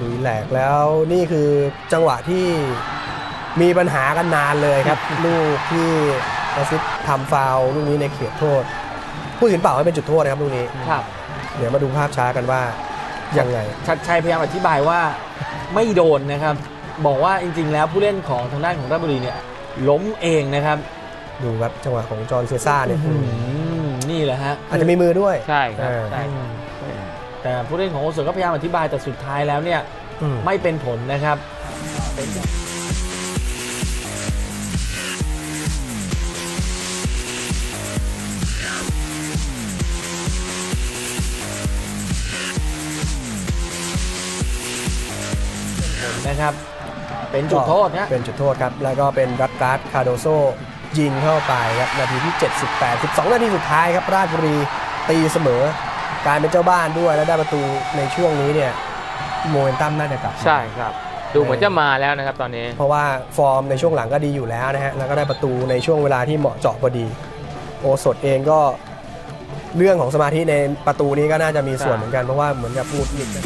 ลุยแหลกแล้วนี่คือจังหวะที่มีปัญหากันนานเลยครับ ลูกที่อาซิดทำฟาวล์ลูกนี้ในเขตโทษ ผู้สินเป่าให้เป็นจุดโทษนะครับลูกนี้ ครับ เดี๋ยวมาดูภาพช้ากันว่ายังไง ชัดชัยพยายามอธิบายว่าไม่โดนนะครับ บอกว่าจริง ๆ แล้วผู้เล่นของทางด้านของราชบุรีเนี่ยล้มเองนะครับ ดูครับจังหวะของจอห์นเซซ่าเนี่ยอืมนี่แหละฮะอาจจะมีมือด้วย ใช่ครับเออใช่อืม แต่ผู้เล่นของโอเสือก็พยายามอธิบายแต่สุดท้ายแล้วเนี่ยอืมไม่เป็นผลนะครับนะครับ เป็นจุดโทษนะเป็นจุดโทษครับ แล้วก็เป็นรัตการ์ดคาโดโซยิงเข้าไปครับ นาทีที่ 78 12 นาทีสุดท้ายครับ ราชบุรีตีเสมอ การเป็นเจ้าบ้านด้วยแล้วได้ประตูในช่วงนี้เนี่ยโมเมนตัมน่าจะกลับมาใช่ครับ ดูเหมือนจะมาแล้วนะครับตอนนี้ เพราะว่าฟอร์มในช่วงหลังก็ดีอยู่แล้วนะฮะแล้วก็ได้ประตูในช่วงเวลาที่เหมาะเจาะพอดี โอสดเองก็เรื่องของสมาธิในประตูนี้ก็น่าจะมีส่วนเหมือนกันเพราะว่าเหมือนกับหงุดหงิดกัน